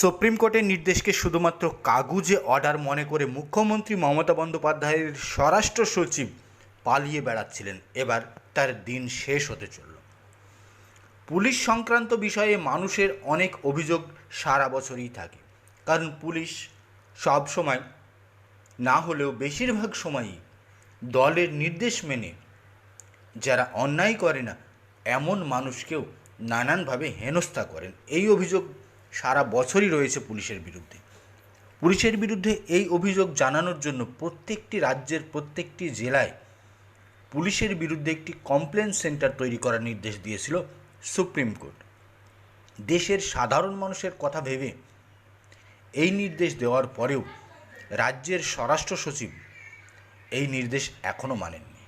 Supreme কোর্টের নির্দেশকে শুধুমাত্র কাগুজে অর্ডার মনে করে মুখ্যমন্ত্রী মমতা বন্দ্যোপাধ্যায়ের স্বরাষ্ট্র সচিব পালিয়ে বেড়াচ্ছিলেন। এবার তার দিন শেষ হতে চলল। পুলিশ সংক্রান্ত বিষয়ে মানুষের অনেক অভিযোগ সারা বছরই থাকে। কারণ পুলিশ সব সময় না হলেও বেশিরভাগ সময়ই দলের নির্দেশ মেনে যারা অন্যায় করে না, এমন মানুষকেও নানানভাবে হেনস্থা করেন। এই অভিযোগ সারা বছরই রয়েছে পুলিশের বিরুদ্ধে। পুলিশের বিরুদ্ধে এই অভিযোগ জানানোর জন্য প্রত্যেকটি রাজ্যের প্রত্যেকটি জেলায় পুলিশের বিরুদ্ধে একটি কমপ্লেন সেন্টার তৈরি করার নির্দেশ দিয়েছিল সুপ্রিম কোর্ট। দেশের সাধারণ মানুষের কথা ভেবে এই নির্দেশ দেওয়ার পরেও রাজ্যের স্বরাষ্ট্র সচিব এই নির্দেশ এখনও মানেননি।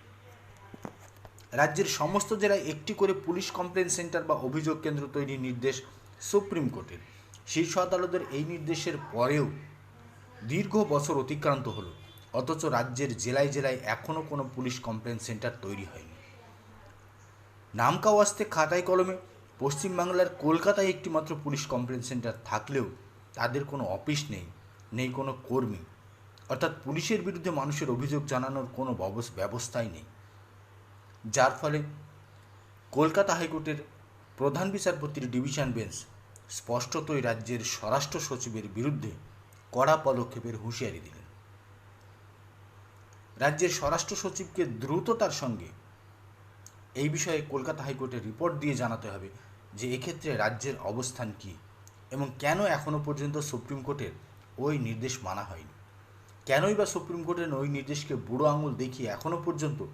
রাজ্যের সমস্ত জেলায় একটি করে পুলিশ কমপ্লেন সেন্টার বা অভিযোগ কেন্দ্র তৈরির নির্দেশ সুপ্রিম কোর্টের। শীর্ষ আদালতের এই নির্দেশের পরেও দীর্ঘ বছর অতিক্রান্ত হলো, অথচ রাজ্যের জেলায় জেলায় এখনও কোনো পুলিশ কমপ্লেন সেন্টার তৈরি হয়নি। নামকাও আসতে খাতায় কলমে পশ্চিমবাংলার কলকাতায় একটিমাত্র পুলিশ কমপ্লেন সেন্টার থাকলেও তাদের কোনো অফিস নেই নেই কোনো কর্মী। অর্থাৎ পুলিশের বিরুদ্ধে মানুষের অভিযোগ জানানোর কোনো ব্যবস্থাই নেই। যার ফলে কলকাতা হাইকোর্টের প্রধান বিচারপতির ডিভিশন বেঞ্চ স্পষ্টতই রাজ্যের স্বরাষ্ট্র সচিবের বিরুদ্ধে কড়া পদক্ষেপের হুঁশিয়ারি দিলেন। রাজ্যের স্বরাষ্ট্র সচিবকে দ্রুততার সঙ্গে এই বিষয়ে কলকাতা হাইকোর্টের রিপোর্ট দিয়ে জানাতে হবে যে এক্ষেত্রে রাজ্যের অবস্থান কি এবং কেন এখনও পর্যন্ত সুপ্রিম কোর্টের ওই নির্দেশ মানা হয়নি। কেনই বা সুপ্রিম কোর্টের ওই নির্দেশকে বুড়ো আঙুল দেখিয়ে এখনও পর্যন্ত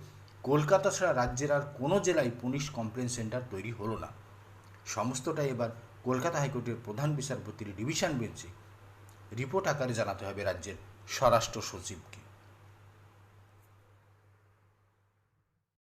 কলকাতা ছাড়া রাজ্যের আর কোনো জেলায় পুলিশ কমপ্লেন সেন্টার তৈরি হলো না। সমস্তটাই এবার কলকাতা হাইকোর্টের প্রধান বিচারপতির ডিভিশন বেঞ্চে রিপোর্ট আকারে জানাতে হবে রাজ্যের স্বরাষ্ট্র সচিবকে।